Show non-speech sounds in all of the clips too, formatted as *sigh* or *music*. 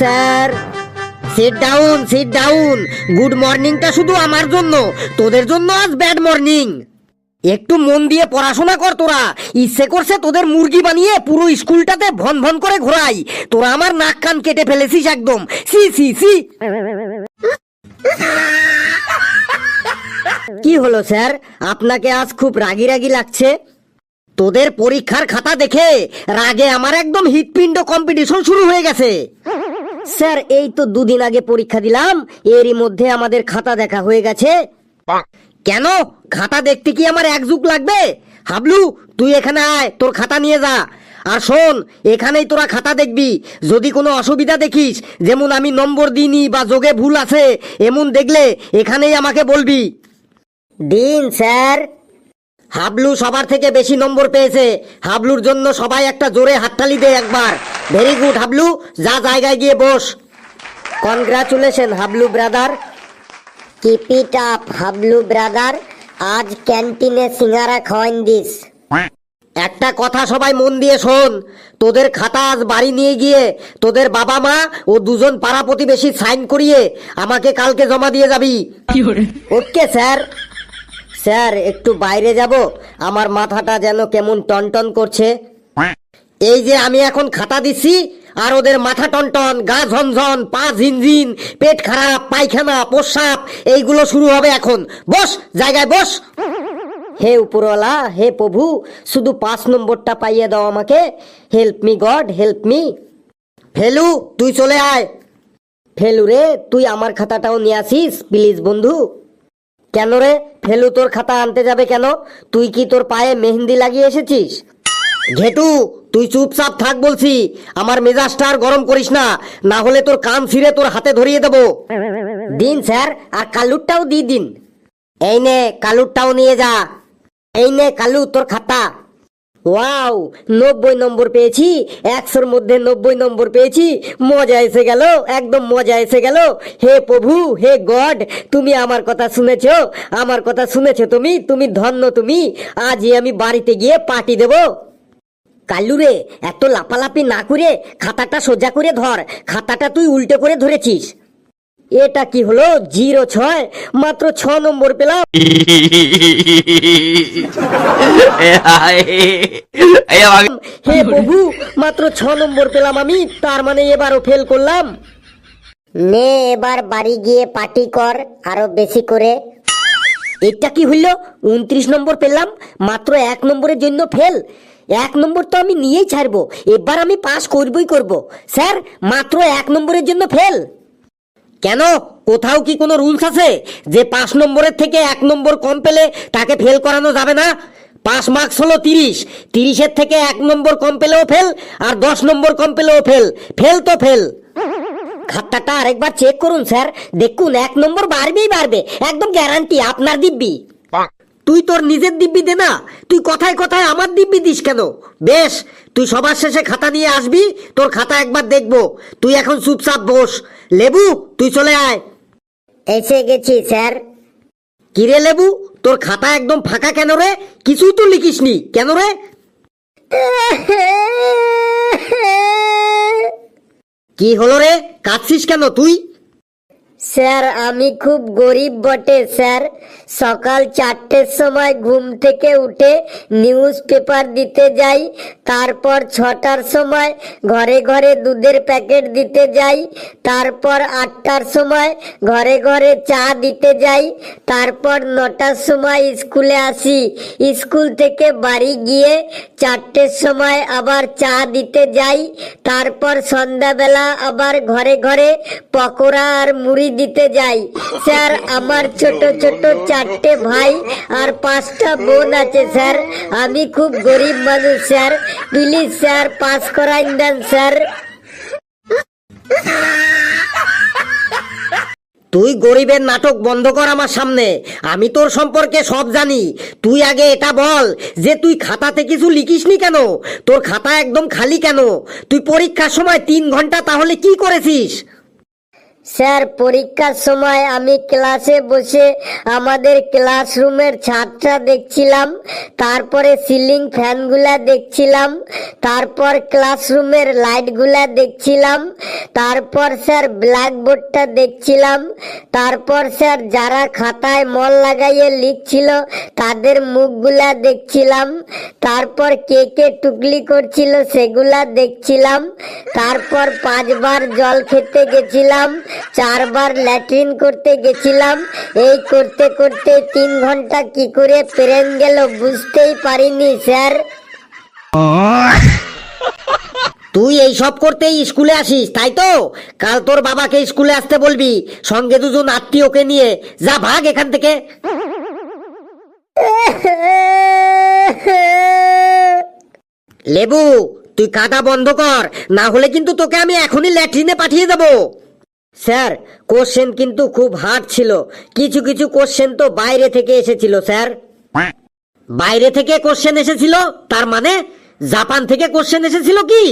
Sir. Sit down sit down good মর্নিংটা শুধু আমার জন্য। তোদের জন্য আজ ব্যাড মর্নিং একটু মন দিয়ে পড়াশোনা কর তোরা। ইচ্ছে করছে তোদের মুরগি বানিয়ে পুরো স্কুলটাতে ভন ভন করে ঘোরাই। তোরা আমার নাক কান কেটে ফেলেছিস একদম। সি সি সি। কি হলো, স্যার? আপনাকে আজ খুব রাগি রাগি লাগছে? তোদের পরীক্ষার খাতা দেখে রাগে আমার একদম হৃৎপিণ্ড কম্পিটিশন শুরু হয়ে গেছে। স্যার এই তো দুদিন আগে পরীক্ষা দিলাম। এরই মধ্যে আমাদের খাতা দেখা হয়ে গেছে। কেন? খাতা দেখতে কি আমার এক যুগ লাগবে? হাবলু তুই এখানে আয় তোর খাতা নিয়ে যা। আর শোন এখানেই তোরা খাতা দেখবি। যদি কোনো অসুবিধা দেখিস যেমন আমি নম্বর দিইনি বা যোগে ভুল আছে এমন দেখলে এখানেই আমাকে বলবি। দিন স্যার। হাবলু সবার থেকে বেশি নম্বর পেয়েছে। হাবলুর জন্য সবাই একটা জোরে হাততালি দে একবার। ভেরি গুড হাবলু যা জায়গায় গিয়ে বস। Congratulation Hablu brother keep it up Hablu brother আজ ক্যান্টিনে সিঙ্গারা খাওয়াইন দিস। একটা কথা সবাই মন দিয়ে শোন। তোদের খাতা আজ বাড়ি নিয়ে গিয়ে তোদের বাবা মা ও দুজন পাড়া প্রতিবেশী সাইন করিয়ে আমাকে কালকে জমা দিয়ে যাবি। Okay sir. স্যার একটু বাইরে যাব। আমার মাথাটা যেন কেমন টনটন করছে। এই যে আমি এখন খাতা দিচ্ছি আর ওদের মাথা টনটন, গা ঝনঝন, পা ঝিনঝিন, পেট খারাপ, পায়খানা, প্রস্রাব, এইগুলো শুরু হবে এখন। বস, জায়গায় বস। হে উপরওয়ালা, হে প্রভু, শুধু পাঁচ নম্বরটা পাইয়ে দাও আমাকে। Help me God help me Phelu, তুই চলে আয়। ফেলু রে, তুই আমার খাতাটাও নিয়ে আসিস, প্লিজ বন্ধু। কেন রে, ফেলু তোর খাতা আনতে যাবে কেন? তুই কি তোর পায়ে মেহেন্দি লাগিয়ে এসেছিস? ঘেটু, তুই চুপচাপ থাক বলছি। আমার মেজাজটা আর গরম করিস না না হলে তোর কান ছিঁড়ে তোর হাতে ধরিয়ে দেবো। দিন, স্যার, আর কালুরটাও দি দিন। এই নে, কালুরটাও নিয়ে যা। এই নে, কালু, তোর খাতা। ওয়াও, নব্বই নম্বর পেয়েছি, একশোর মধ্যে নব্বই নম্বর পেয়েছি। মজা এসে গেল, একদম মজা এসে গেল। হে প্রভু, হে গড, তুমি আমার কথা শুনেছো, আমার কথা শুনেছো তুমি তুমি ধন্য তুমি। আজই আমি বাড়িতে গিয়ে পার্টি দেব। কাল্লুরে এত লাপালাপি না করে খাতাটা সোজা করে ধর খাতাটা তুই উল্টো করে ধরেছিস। এটা কি হলো? জিরো ছয় মাত্র ছ নম্বর পেলাম। হে প্রভু মাত্র ছ নম্বর পেলাম আমি তার মানে এবারও ফেল করলাম। নে এবার বাড়ি গিয়ে পার্টি কর আরও বেশি করে। এটা কি হইল? উনত্রিশ নম্বর পেলাম মাত্র এক নম্বরের জন্য ফেল এক নম্বর তো আমি নিয়েই ছাড়বো। এবার আমি পাস করবই করব। স্যার, মাত্র এক নম্বরের জন্য ফেল। কেন? কোথাও কি কোনো রুলস আছে যে পাঁচ নম্বরের থেকে এক নম্বর কম পেলে তাকে ফেল করানো যাবে না? পাঁচ মার্কস হলো তিরিশ। তিরিশের থেকে এক নম্বর কম পেলেও ফেল আর দশ নম্বর কম পেলেও ফেল। ফেল তো ফেল। খাতাটা আরেকবার চেক করুন, স্যার। দেখুন, এক নম্বর বাড়বেই বাড়বে। একদম গ্যারান্টি আপনার দিব্যি। তুই তোর নিজের দিব্যি দে না। তুই কথায় কথায় আমার দিব্যি দিস কেন? বেশ তুই সবার শেষে খাতা নিয়ে আসবি তোর খাতা একবার দেখব। তুই এখন চুপচাপ বস। লেবু তুই চলে আয়। এসে গেছি স্যার। কিরে লেবু তোর খাতা একদম ফাঁকা কেন রে? কিছুই তো লিখিসনি। কেন রে? *laughs* কি হলো রে? কাঁদছিস কেন তুই? স্যার, আমি খুব গরিব বটে, স্যার। সকাল চারটের সময় ঘুম থেকে উঠে নিউজ পেপার দিতে যাই, তারপর ছটার সময় ঘরে ঘরে দুধের প্যাকেট দিতে যাই, তারপর আটটার সময় ঘরে ঘরে চা দিতে যাই, তারপর নটার সময় স্কুলে আসি। স্কুল থেকে বাড়ি গিয়ে চারটের সময় আবার চা দিতে যাই, তারপর সন্ধ্যাবেলা আবার ঘরে ঘরে পকোড়া আর মুড়ি দিতে যাই। স্যার, আমার ছোট ছোট চারটে ভাই আর পাঁচটা বোন আছে, স্যার। আমি খুব গরিব মানুষ, স্যার। প্লিজ, স্যার, পাস করাইন দেন, স্যার। তুই গরিবের নাটক বন্ধ কর আমার সামনে। আমি তোর সম্পর্কে সব জানি। তুই আগে এটা বল যে তুই খাতাতে কিছু লিখিসনি কেন? তোর খাতা একদম খালি কেন? তুই পরীক্ষার সময় তিন ঘণ্টা তাহলে কি করেছিস? স্যার, পরীক্ষার সময় আমি ক্লাসে বসে আমাদের ক্লাসরুমের ছাদটা দেখছিলাম, তারপরে সিলিং ফ্যানগুলা দেখছিলাম, তারপর ক্লাসরুমের লাইটগুলা দেখছিলাম, তারপর স্যার ব্ল্যাকবোর্ডটা দেখছিলাম, তারপর স্যার যারা খাতায় মল লাগাইয়ে লিখছিল তাদের মুখগুলা দেখছিলাম, তারপর কে কে টুকলি করছিল সেগুলা দেখছিলাম, তারপর পাঁচবার জল খেতে গেছিলাম চারবার ল্যাট্রিন করতে গেছিলাম। এই করতে করতে তিন ঘণ্টা কি করে পেরেন গেল বুঝতেই পারিনি, স্যার। তুই এই সব করতেই স্কুলে আসিস, তাই তো? কাল তোর বাবাকে স্কুলে আসতে বলবি, সঙ্গে দুজন আত্মীয়কে নিয়ে। যা ভাগ এখান থেকে। লেবু, তুই কাদা বন্ধ কর, না হলে কিন্তু তোকে আমি এখনই ল্যাট্রিনে পাঠিয়ে দেবো। স্যার কোশ্চেন কিন্তু খুব হার্ড ছিল। কিছু কিছু কোশ্চেন তো বাইরে থেকে এসেছিল স্যার। বাইরে থেকে কোশ্চেন এসেছিল? তার মানে জাপান থেকে কোশ্চেন এসেছিল কি?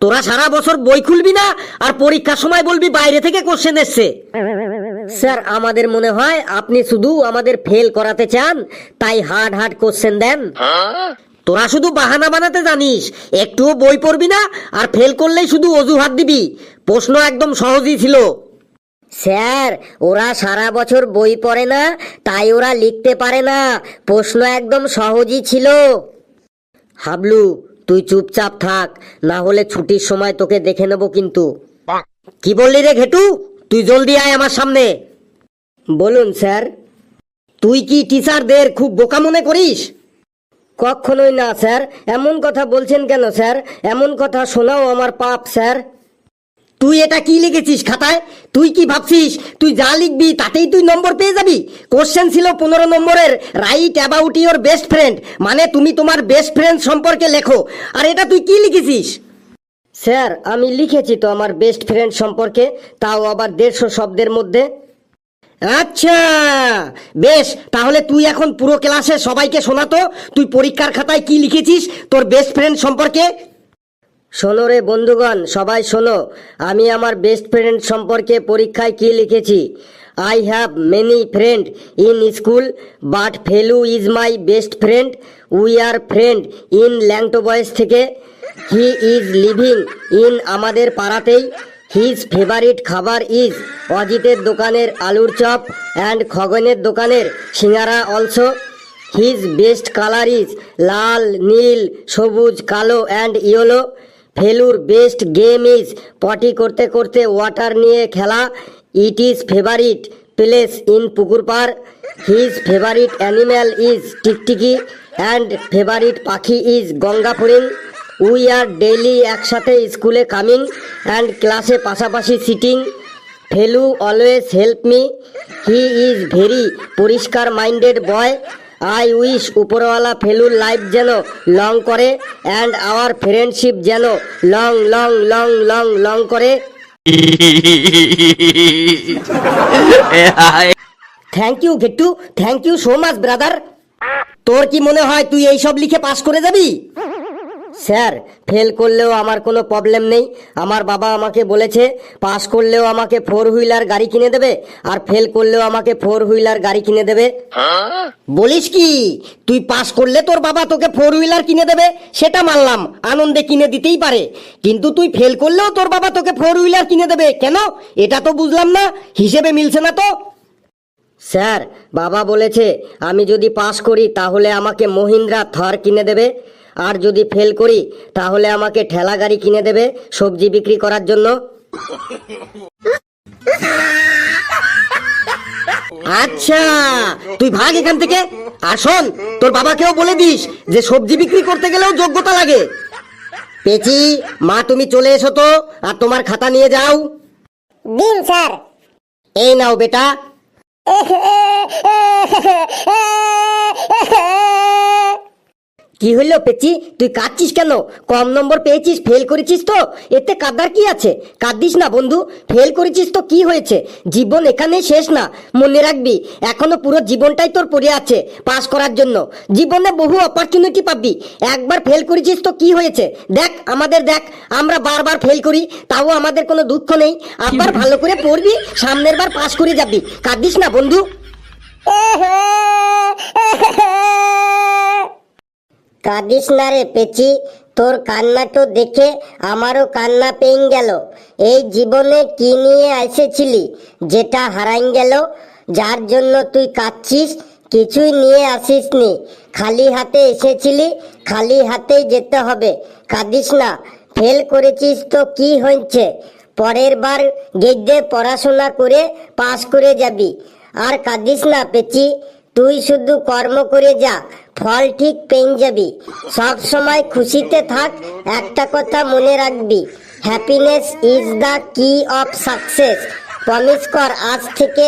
তোরা সারা বছর বই খুলবি না আর পরীক্ষার সময় বলবি বাইরে থেকে কোশ্চেন এসছে। স্যার আমাদের মনে হয় আপনি শুধু আমাদের ফেল করাতে চান তাই হার্ড হার্ড কোশ্চেন দেন। তোরা শুধু বাহানা বানাতে জানিস। একটুও বই পড়বি না, আর ফেল করলেই শুধু অজুহাত দিবি। প্রশ্ন একদম সহজই ছিল। স্যার, ওরা সারা বছর বই পড়ে না, তাই ওরা লিখতে পারে না। প্রশ্ন একদম সহজই ছিল। হাবলু, তুই চুপচাপ থাক, না হলে ছুটির সময় তোকে দেখে নেব কিন্তু। কি বললি রে ঘেটু? তুই জলদি আয় আমার সামনে। বলুন, স্যার। তুই কি টিচারদের খুব বোকা মনে করিস? কখনোই না, স্যার। এমন কথা বলছেন কেন, স্যার? এমন কথা শোনাও আমার পাপ, স্যার। তুই এটা কি লিখেছিস খাতায়? তুই কি ভাবছিস? তুই যা লিখবি তাতেই তুই নম্বর পেয়ে যাবি? কোশ্চেন ছিল পনেরো নম্বরের। Write about your best friend মানে তুমি তোমার বেস্ট ফ্রেন্ড সম্পর্কে লেখো। আর এটা তুই কি লিখেছিস? স্যার, আমি লিখেছি তো আমার বেস্ট ফ্রেন্ড সম্পর্কে। তাও আবার দেড়শো শব্দের মধ্যে। আচ্ছা বেশ, তাহলে তুই এখন পুরো ক্লাসে সবাইকে শোনাতো তুই পরীক্ষার খাতায় কি লিখেছিস তোর বেস্ট ফ্রেন্ড সম্পর্কে? শোনো রে বন্ধুগণ, সবাই শোনো, আমি আমার বেস্ট ফ্রেন্ড সম্পর্কে পরীক্ষায় কি লিখেছি? I have many friend in school but Phelu is my best friend we are friend in ল্যাংটো বয়েস থেকে। হি ইজ লিভিং ইন আমাদের পাড়াতেই। হিজ ফেভারিট খাবার ইজ অজিতের দোকানের আলুর চপ অ্যান্ড খগনের দোকানের singara also his best colour is lal nil sabuj kalo and yellow failure best game is পটি করতে করতে ওয়াটার নিয়ে খেলা it is favourite place in pukur par his favourite animal is tiktiki and favourite pakhi is ganga phoring we are daily একসাথে স্কুলে coming and ক্লাসে পাশাপাশি sitting Felu always help me he is very পরিষ্কার minded boy I wish উপরওয়ালা ফেলুর life যেন long করে and our friendship যেন long long long long long করে। Thank you গেট্টু thank you so much brother তোর কি মনে হয় তুই এইসব লিখে পাস করে যাবি? স্যার ফেল করলেও আমার কোনো প্রবলেম নেই। আমার বাবা আমাকে বলেছে পাস করলেও আমাকে ফোর হুইলার গাড়ি কিনে দেবে আর ফেল করলেও আমাকে ফোর হুইলার গাড়ি কিনে দেবে। বলিস কি? তুই পাস করলে তোর বাবা তোকে ফোর হুইলার কিনে দেবে? সেটা মানলাম, আনন্দে কিনে দিতেই পারে। কিন্তু তুই ফেল করলেও তোর বাবা তোকে ফোর হুইলার কিনে দেবে। কেন? এটা তো বুঝলাম না, হিসেবে মিলছে না তো। স্যার, বাবা বলেছে, আমি যদি পাস করি তাহলে আমাকে মহিন্দ্রা থর কিনে দেবে। আর যদি ফেল করি তাহলে আমাকে ঠেলা গাড়ি কিনে দেবে সবজি বিক্রি করার জন্য। আচ্ছা তুই ভাগ এখান থেকে। আর শোন তোর বাবাকেও বলে দিস যে সবজি বিক্রি করতে গেলেও যোগ্যতা লাগে। পেচি মা তুমি চলে এসো তো আর তোমার খাতা নিয়ে যাও। দিন স্যার। এই নাও বেটা। *laughs* কি হইল পেচি? তুই কাঁদছিস কেন? কম নম্বর পেয়েছিস ফেল করেছিস তো? এতে কাদার কি আছে? কাঁদিস না বন্ধু ফেল করেছিস তো কি হয়েছে? জীবন এখানেই শেষ না, মনে রাখবি, এখনও পুরো জীবনটাই তোর পড়ে আছে পাস করার জন্য। জীবনে বহু অপরচুনিটি পাবি, একবার ফেল করেছিস তো কি হয়েছে? দেখ, আমাদের দেখ, আমরা বারবার ফেল করি, তাও আমাদের কোনো দুঃখ নেই, আবার ভালো করে পড়বি, সামনের বার পাস করে যাবি, কাঁদিস না বন্ধু। কাঁদিস না রে পেচি, তোর কান্না তো দেখে আমারও কান্না পেয়ে গেল। এই জীবনে কি নিয়ে এসেছিলি যেটা হারাই গেল? যার জন্য তুই কাঁদছিস, কিছুই নিয়ে আসিস নি খালি হাতে এসেছিলি, খালি হাতেই যেতে হবে। কাঁদিস না, ফেল করেছিস তো কি হয়েছে? পরের বার গেজে পড়াশোনা করে পাস করে যাবি। আর কাঁদিস না পেচি, তুই শুধু কর্ম করে যা। ফল ঠিক পেয়ে যাবি। সব সময় খুশিতে থাক, একটা কথা মনে রাখবি। Happiness is the key of success promise কর, আজ থেকে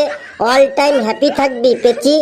অল টাইম হ্যাপি থাকবি, পেচি।